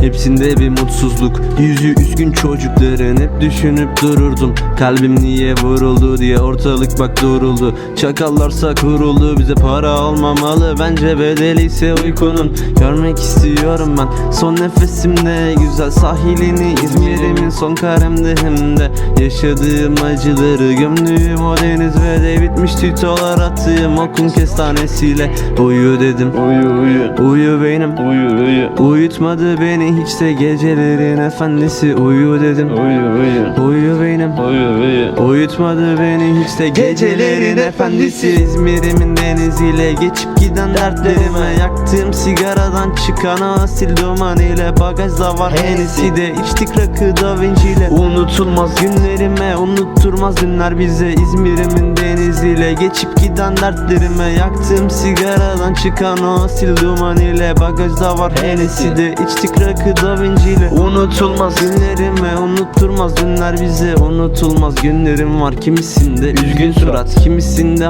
hepsinde bir mutsuzluk. Yüzü üzgün çocukların hep düşünüp dururdum. Kalbim niye vuruldu diye ortalık bak duruldu. Çakallarsa kuruldu bize para almamalı Bence bedeli ise uykunun. Görmek istiyorum ben. Son nefesimde Güzel sahilini İzmir'imin son karemde hem de. Yaşadığım acıları gömdüğüm o deniz Ve de bitmiş tütolar attığım okun kestanesiyle. Uyu dedim. Uyu uyu. Uyu benim uyu uyu. Uyutmadı beni hiç de gecelerin efendisi. Uyu dedim. Uyu uyu. Uyu benim. Uyu uyu. Uyutmadı beni hiç de gecelerin efendisi. İzmir'imin deniziyle geçip giden dertlerime Yaktığım sigaradan çıkan asil duman ile Bagajda var. Henisi de içtik rakı da vinciyle. Unutulmaz. Günlerime unutturmaz günler bize. İzmir'imin deniziyle geçip giden dertlerime Yaktığım sigaradan çıkan o asil duman ile Bagajda var henisi de içtik rakı da vinciyle Unutulmaz günlerime unutturmaz günler bize. Unutulmaz günlerim var kimisinde üzgün surat Kimisinde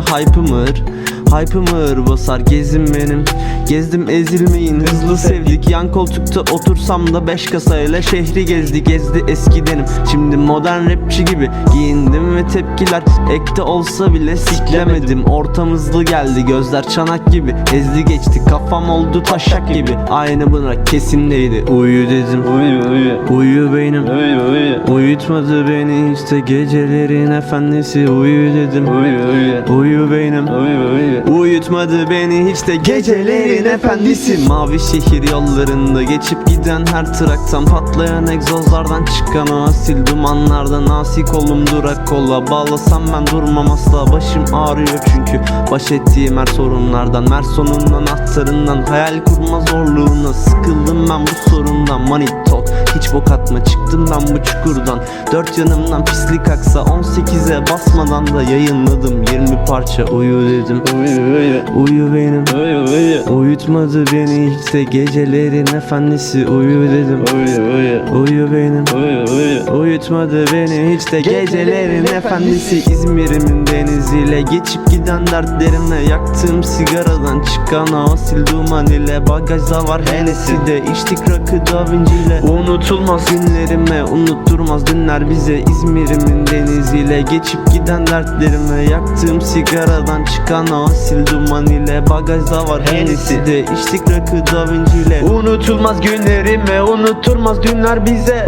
hype'ımır Hype'ımır basar gezim benim. Gezdim ezilmeyin hızlı sevdik. Yan koltukta otursam da beş kasayla şehri gezdi Gezdi eskidenim. Şimdi modern rapçi gibi giyindim ve tepkiler Ekte olsa bile siklemedim. Ortam hızlı geldi gözler çanak gibi. Ezdi geçti kafam oldu taşak gibi. Aynı bırak kesimdeydi Uyu dedim. Uyu uyu. Uyu benim uyu uyu. Uyutmadı beni işte gecelerin efendisi. Uyu dedim. Uyu uyu. Uyu benim uyu uyu Uyutmadı beni hiç de gecelerin efendisi. Mavi şehir yollarında geçip giden her traktan Patlayan egzozlardan çıkan o asil dumanlardan Asi kolum durak kola. Bağlasam ben durmam asla başım ağrıyor çünkü. Baş ettiğim her sorunlardan Merson'un anahtarından Hayal kurma zorluğuna Sıkıldım ben bu sorundan. Talk hiç bok atma çıktım ben bu çukurdan. Dört yanımdan pislik aksa 18'e basmadan da yayınladım. 20 parça uyu dedim. Uyu uyu. Uyu benim. Uyu uyu. Uyutmadı beni hiç de gecelerin efendisi. Uyu dedim. Uyu uyu. Uyu benim. Uyu uyu. Uyutmadı beni hiç de gecelerin efendisi. İzmir'imin deniziyle geçip giden dertlerime Yaktığım sigaradan çıkan asil duman ile Bagajda var henesi de. İçtik rakı da vinciyle Unutulmaz günlerime unutturmaz dünler bize. İzmir'imin deniziyle geçip giden dertlerime. Yaktığım sigaradan çıkan o asil duman ile Bagajda var henesi de. İçtik rakı da vinciyle Unutulmaz günlerime unutturmaz dünler bize